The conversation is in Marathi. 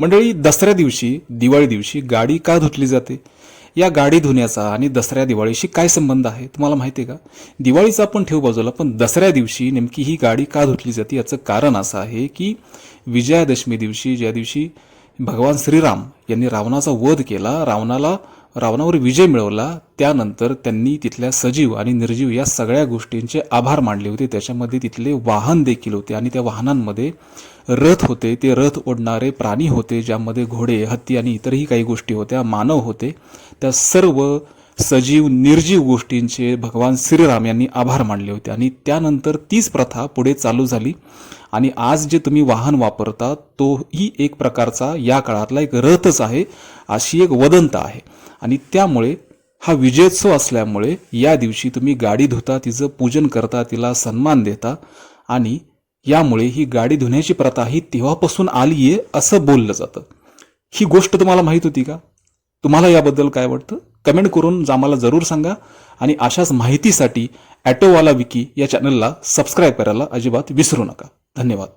मंडळी दसऱ्या दिवशी दिवाळी दिवशी गाडी का धुतली जाते? या गाडी धुण्याचा आणि दसऱ्या दिवाळीशी काय संबंध आहे? तुम्हाला माहिती आहे का? दिवाळीचा आपण ठेव बाजूला पण दसऱ्या दिवशी नेमकी ही गाडी का धुतली जाते? याचं कारण असं आहे की विजयादशमी दिवशी ज्या दिवशी भगवान श्रीराम यांनी रावणाचा वध केला. रावणाला रावणावर विजय मिळवला. त्यानंतर त्यांनी तिथल्या सजीव आणि निर्जीव या सगळ्या गोष्टींचे आभार मानले होते. त्याच्यामध्ये तिथले वाहन देखील होते आणि त्या वाहनांमध्ये रथ होते. ते रथ ओढणारे प्राणी होते ज्यामध्ये घोडे हत्ती आणि इतरही काही गोष्टी होत्या मानव होते. त्या सर्व सजीव निर्जीव गोष्टींचे भगवान श्रीराम यांनी आभार मानले होते. आणि त्यानंतर तीच प्रथा पुढे चालू झाली. आणि आज जे तुम्ही वाहन वापरता तोही एक प्रकारचा या काळातला एक रथच आहे अशी एक वदंत आहे. आणि त्यामुळे हा विजयोत्सव असल्यामुळे या दिवशी तुम्ही गाडी धुता तिचं पूजन करता तिला सन्मान देता. आणि यामुळे ही गाडी धुण्याची प्रथा ही तेव्हापासून आली आहे असं बोललं जातं. ही गोष्ट तुम्हाला माहीत होती का? तुम्हाला याबद्दल काय वाटतं? कमेंट करून आम्हाला जरूर सांगा आणि अशाच माहितीसाठी ॲटोवाला विकी या चॅनलला सबस्क्राईब करायला अजिबात विसरू नका. धन्यवाद.